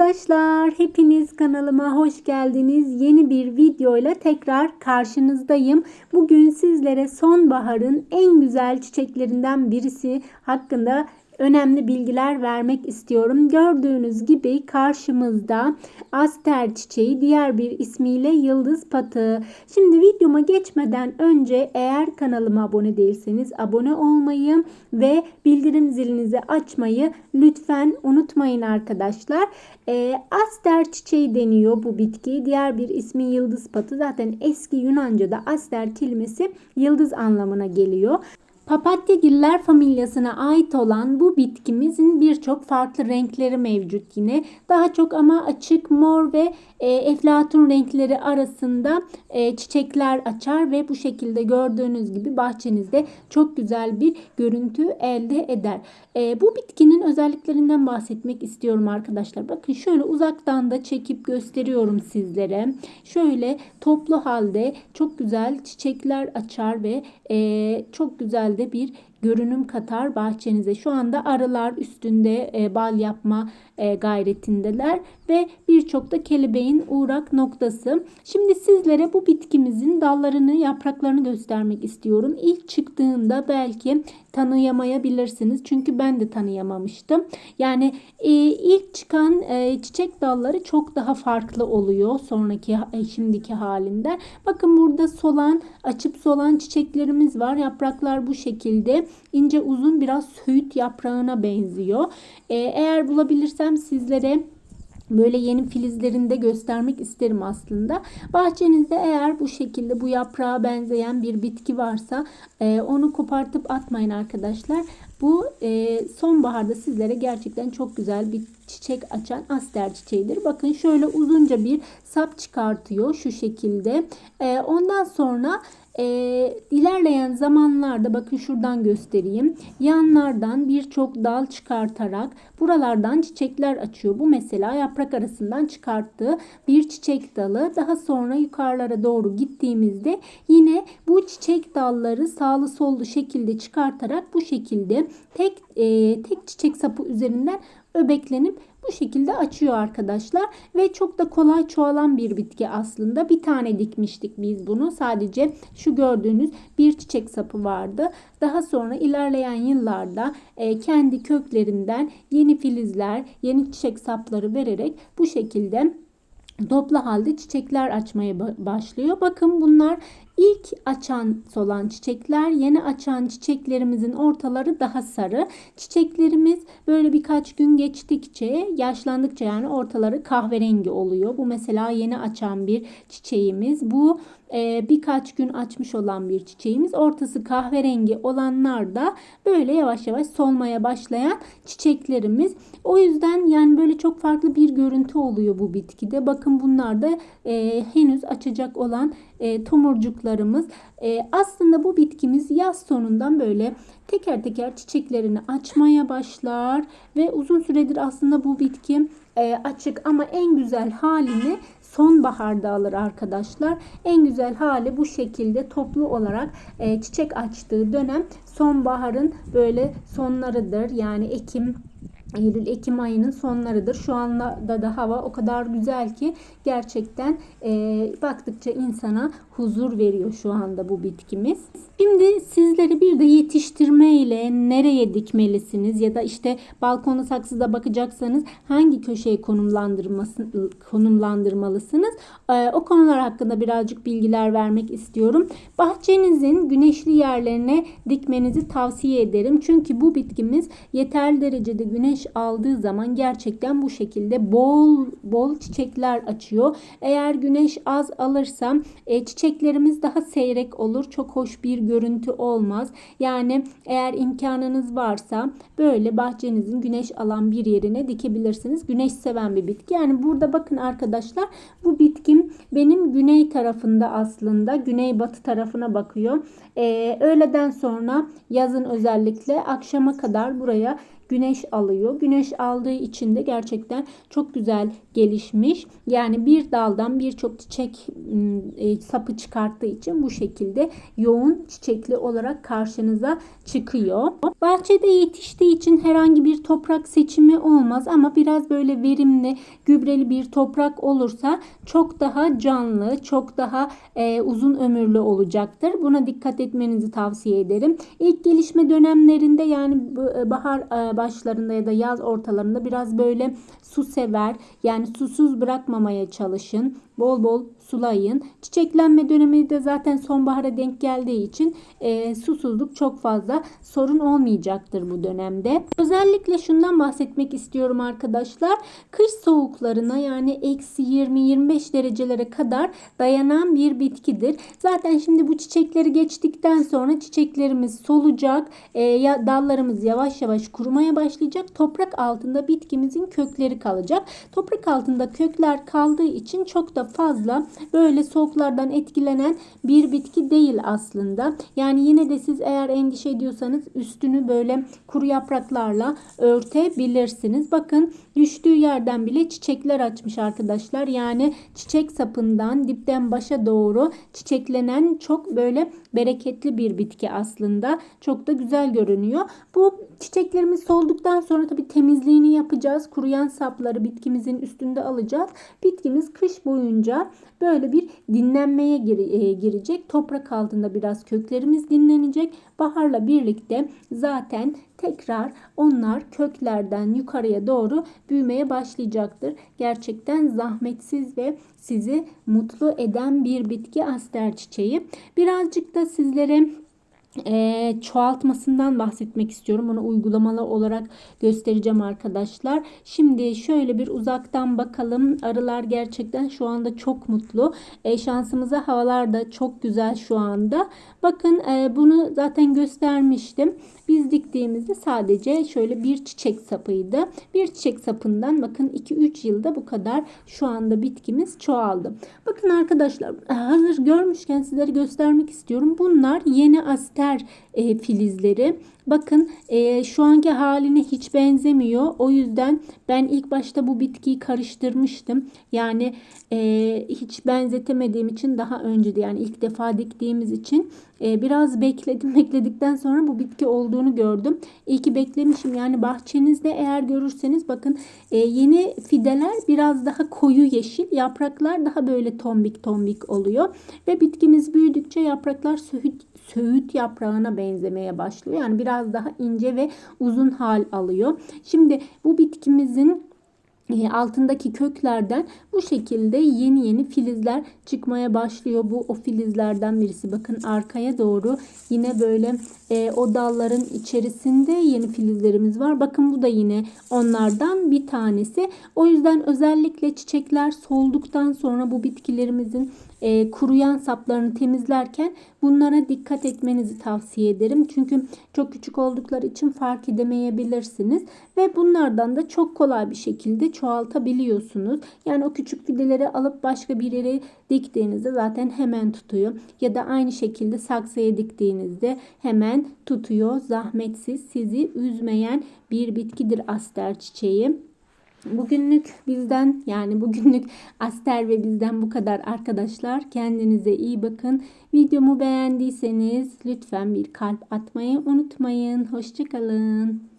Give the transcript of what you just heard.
arkadaşlar, hepiniz kanalıma hoş geldiniz. Yeni bir videoyla tekrar karşınızdayım. Bugün sizlere sonbaharın en güzel çiçeklerinden birisi hakkında önemli bilgiler vermek istiyorum. Gördüğünüz gibi karşımızda aster çiçeği diğer bir ismiyle yıldız patığı. Şimdi videoma geçmeden önce eğer kanalıma abone değilseniz abone olmayı ve bildirim zilinizi açmayı lütfen unutmayın arkadaşlar. E, aster çiçeği deniyor bu bitki. Diğer bir ismi yıldız patı. Zaten eski Yunanca'da aster kelimesi yıldız anlamına geliyor. Papatyagiller familyasına ait olan bu bitkimizin birçok farklı renkleri mevcut yine. Daha çok ama açık mor ve e, eflatun renkleri arasında e, çiçekler açar ve bu şekilde gördüğünüz gibi bahçenizde çok güzel bir görüntü elde eder. E, bu bitkinin özelliklerinden bahsetmek istiyorum arkadaşlar. Bakın şöyle uzaktan da çekip gösteriyorum sizlere. Şöyle toplu halde çok güzel çiçekler açar ve e, çok güzel bir görünüm katar bahçenize. Şu anda arılar üstünde e, bal yapma e, gayretindeler ve birçok da kelebeğin uğrak noktası. Şimdi sizlere bu bitkimizin dallarını, yapraklarını göstermek istiyorum. İlk çıktığında belki tanıyamayabilirsiniz. Çünkü ben de tanıyamamıştım. Yani e, ilk çıkan e, çiçek dalları çok daha farklı oluyor sonraki e, şimdiki halinde. Bakın burada solan, açıp solan çiçeklerimiz var. Yapraklar bu şekilde ince uzun biraz söğüt yaprağına benziyor. E, eğer bulabilirsem sizlere böyle yeni filizlerini de göstermek isterim aslında. Bahçenizde eğer bu şekilde bu yaprağa benzeyen bir bitki varsa e, onu kopartıp atmayın arkadaşlar. Bu e, sonbaharda sizlere gerçekten çok güzel bir çiçek açan aster çiçeğidir. Bakın şöyle uzunca bir sap çıkartıyor şu şekilde. E, ondan sonra e, ilerleyen zamanlarda bakın şuradan göstereyim. Yanlardan birçok dal çıkartarak buralardan çiçekler açıyor. Bu mesela yaprak arasından çıkarttığı bir çiçek dalı. Daha sonra yukarılara doğru gittiğimizde yine bu çiçek dalları sağlı sollu şekilde çıkartarak bu şekilde tek e, tek çiçek sapı üzerinden öbeklenip bu şekilde açıyor arkadaşlar ve çok da kolay çoğalan bir bitki aslında. Bir tane dikmiştik biz bunu. Sadece şu gördüğünüz bir çiçek sapı vardı. Daha sonra ilerleyen yıllarda e, kendi köklerinden yeni filizler, yeni çiçek sapları vererek bu şekilde toplu halde çiçekler açmaya başlıyor. Bakın bunlar ilk açan solan çiçekler, yeni açan çiçeklerimizin ortaları daha sarı. Çiçeklerimiz böyle birkaç gün geçtikçe, yaşlandıkça yani ortaları kahverengi oluyor. Bu mesela yeni açan bir çiçeğimiz. Bu e, birkaç gün açmış olan bir çiçeğimiz. Ortası kahverengi olanlar da böyle yavaş yavaş solmaya başlayan çiçeklerimiz. O yüzden yani böyle çok farklı bir görüntü oluyor bu bitkide. Bakın bunlar da e, henüz açacak olan e, tomurcuklarımız. E, aslında bu bitkimiz yaz sonundan böyle teker teker çiçeklerini açmaya başlar ve uzun süredir aslında bu bitki e, açık ama en güzel halini sonbaharda alır arkadaşlar. En güzel hali bu şekilde toplu olarak e, çiçek açtığı dönem sonbaharın böyle sonlarıdır. Yani Ekim Eylül-Ekim ayının sonlarıdır. Şu anda da hava o kadar güzel ki gerçekten e, baktıkça insana huzur veriyor şu anda bu bitkimiz. Şimdi sizleri bir de yetiştirme ile nereye dikmelisiniz ya da işte balkonu saksıda bakacaksanız hangi köşeye konumlandırmalısınız? E, o konular hakkında birazcık bilgiler vermek istiyorum. Bahçenizin güneşli yerlerine dikmenizi tavsiye ederim. Çünkü bu bitkimiz yeterli derecede güneş güneş aldığı zaman gerçekten bu şekilde bol bol çiçekler açıyor. Eğer güneş az alırsam e, çiçeklerimiz daha seyrek olur. Çok hoş bir görüntü olmaz. Yani eğer imkanınız varsa böyle bahçenizin güneş alan bir yerine dikebilirsiniz. Güneş seven bir bitki. Yani burada bakın arkadaşlar bu bitkim benim güney tarafında aslında güney batı tarafına bakıyor. Ee, öğleden sonra yazın özellikle akşama kadar buraya güneş alıyor. Güneş aldığı için de gerçekten çok güzel gelişmiş. Yani bir daldan birçok çiçek e, sapı çıkarttığı için bu şekilde yoğun çiçekli olarak karşınıza çıkıyor. Bahçede yetiştiği için herhangi bir toprak seçimi olmaz ama biraz böyle verimli, gübreli bir toprak olursa çok daha canlı, çok daha e, uzun ömürlü olacaktır. Buna dikkat etmenizi tavsiye ederim. İlk gelişme dönemlerinde yani bahar e, başlarında ya da yaz ortalarında biraz böyle su sever. Yani susuz bırakmamaya çalışın. Bol bol sulayın. Çiçeklenme dönemi de zaten sonbahara denk geldiği için e, susuzluk çok fazla sorun olmayacaktır bu dönemde. Özellikle şundan bahsetmek istiyorum arkadaşlar. Kış soğuklarına yani eksi 20-25 derecelere kadar dayanan bir bitkidir. Zaten şimdi bu çiçekleri geçtikten sonra çiçeklerimiz solacak. E, ya, dallarımız yavaş yavaş kurumaya başlayacak. Toprak altında bitkimizin kökleri kalacak. Toprak altında kökler kaldığı için çok da fazla böyle soğuklardan etkilenen bir bitki değil aslında. Yani yine de siz eğer endişe ediyorsanız üstünü böyle kuru yapraklarla örtebilirsiniz. Bakın düştüğü yerden bile çiçekler açmış arkadaşlar. Yani çiçek sapından dipten başa doğru çiçeklenen çok böyle bereketli bir bitki aslında. Çok da güzel görünüyor. Bu çiçeklerimiz solduktan sonra tabii temizliğini yapacağız. Kuruyan sapları bitkimizin üstünde alacağız. Bitkimiz kış boyunca böyle bir dinlenmeye gir- girecek. Toprak altında biraz köklerimiz dinlenecek. Baharla birlikte zaten tekrar onlar köklerden yukarıya doğru büyümeye başlayacaktır. Gerçekten zahmetsiz ve sizi mutlu eden bir bitki aster çiçeği. Birazcık da sizlere e, çoğaltmasından bahsetmek istiyorum. Onu uygulamalı olarak göstereceğim arkadaşlar. Şimdi şöyle bir uzaktan bakalım. Arılar gerçekten şu anda çok mutlu. E, şansımıza havalar da çok güzel şu anda. Bakın e, bunu zaten göstermiştim. Biz diktiğimizde sadece şöyle bir çiçek sapıydı. Bir çiçek sapından bakın 2-3 yılda bu kadar şu anda bitkimiz çoğaldı. Bakın arkadaşlar hazır görmüşken sizlere göstermek istiyorum. Bunlar yeni aster e, filizleri. Bakın e, şu anki haline hiç benzemiyor. O yüzden ben ilk başta bu bitkiyi karıştırmıştım. Yani e, hiç benzetemediğim için daha önce de yani ilk defa diktiğimiz için e, biraz bekledim. Bekledikten sonra bu bitki olduğunu gördüm. İyi ki beklemişim. Yani bahçenizde eğer görürseniz bakın e, yeni fideler biraz daha koyu yeşil. Yapraklar daha böyle tombik tombik oluyor. Ve bitkimiz büyüdükçe yapraklar söğüt, söğüt yaprağına benzemeye başlıyor. Yani biraz daha ince ve uzun hal alıyor. Şimdi bu bitkimizin e, altındaki köklerden bu şekilde yeni yeni filizler çıkmaya başlıyor. Bu o filizlerden birisi. Bakın arkaya doğru yine böyle e, o dalların içerisinde yeni filizlerimiz var. Bakın bu da yine onlardan bir tanesi. O yüzden özellikle çiçekler solduktan sonra bu bitkilerimizin e, kuruyan saplarını temizlerken bunlara dikkat etmenizi tavsiye ederim. Çünkü çok küçük oldukları için fark edemeyebilirsiniz ve bunlardan da çok kolay bir şekilde çoğaltabiliyorsunuz. Yani o küçük fideleri alıp başka bir yere diktiğinizde zaten hemen tutuyor. Ya da aynı şekilde saksıya diktiğinizde hemen tutuyor. Zahmetsiz sizi üzmeyen bir bitkidir aster çiçeği. Bugünlük bizden yani bugünlük Aster ve bizden bu kadar arkadaşlar. Kendinize iyi bakın. Videomu beğendiyseniz lütfen bir kalp atmayı unutmayın. Hoşçakalın.